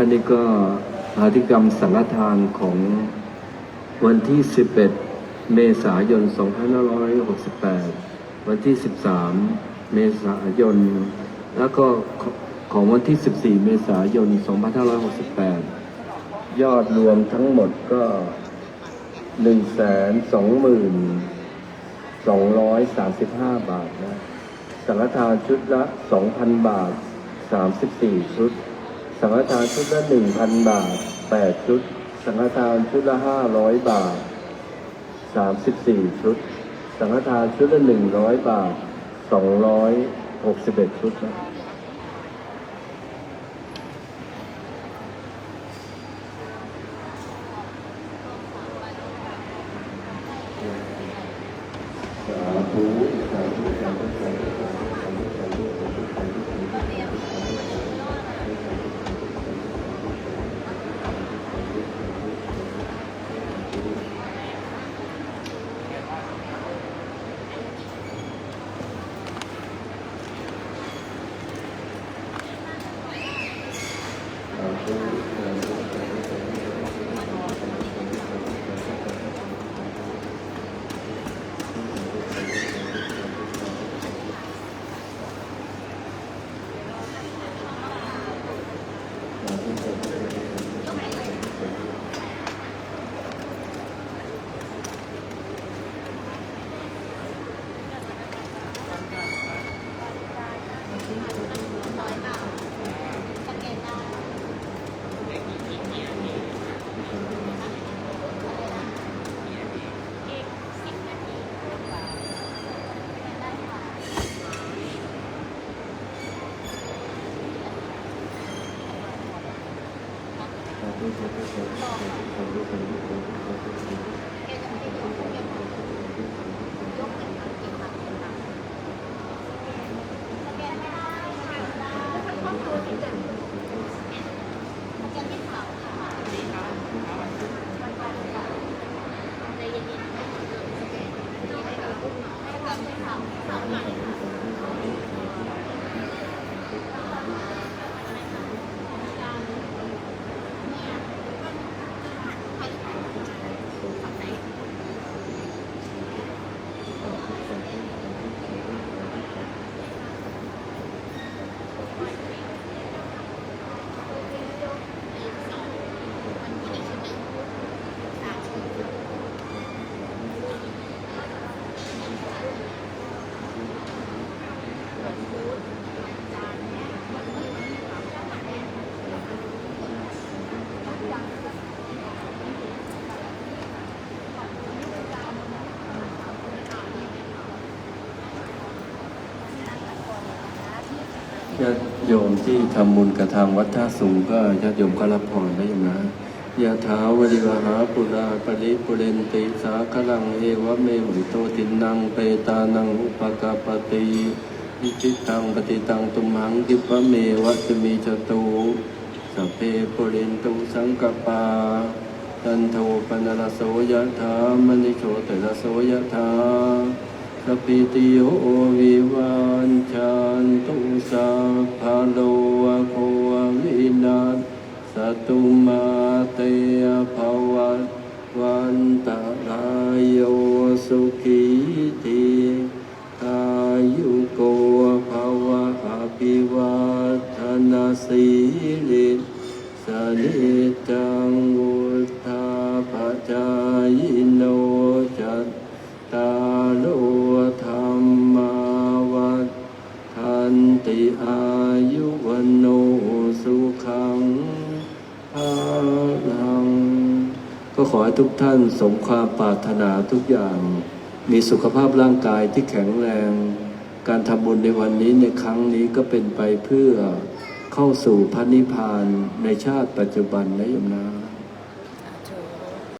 อันนี้ก็อธิกรรมสังฆทานของวันที่ 11 เมษายน 2568 วันที่ 13 เมษายน แล้วก็ของวันที่ 14 เมษายน 2568 ยอดรวมทั้งหมดก็ 120,235 บาทนะสังฆทานชุดละ 2,000 บาท 34 ชุด สังฆทานชุดละหนึ่งพันบาทแปดชุด สังฆทานชุดละห้าร้อยบาทสามสิบสี่ชุด สังฆทานชุดละหนึ่งร้อยบาทสองร้อยหกสิบเอ็ดชุดนะสาธุสาธุ เญาติโยมที่ทำบุญกับทางวัดท่าสูงก็ญาติโยมก็รับพรได้ยังนะยะถาวริวหาปุราปริปุเรนติสาคลังเอวะเมวิโตตินังเปตานังอุปกาปติอิจิตังปฏิตังตุมหังกิปะเมวะจมีจตุสัพเพปุเรนตุสังกปาตันโทปนรโสยะถามณิโชติรสโสยะถา สพพิติโยวิวันจันตุสัพพะโลวะโควินาศสตุมาเตภวัตวันตรายโยสุขีติอายุโกภวะอภิวัฒนาสีริสนิจังวุธาปจายโนจัต ก็ขอให้ทุกท่านสมความปรารถนาทุกอย่าง มีสุขภาพร่างกายที่แข็งแรง การทำบุญในวันนี้ในครั้งนี้ก็เป็นไปเพื่อเข้าสู่พระนิพพานในชาติปัจจุบันนะโยมนะ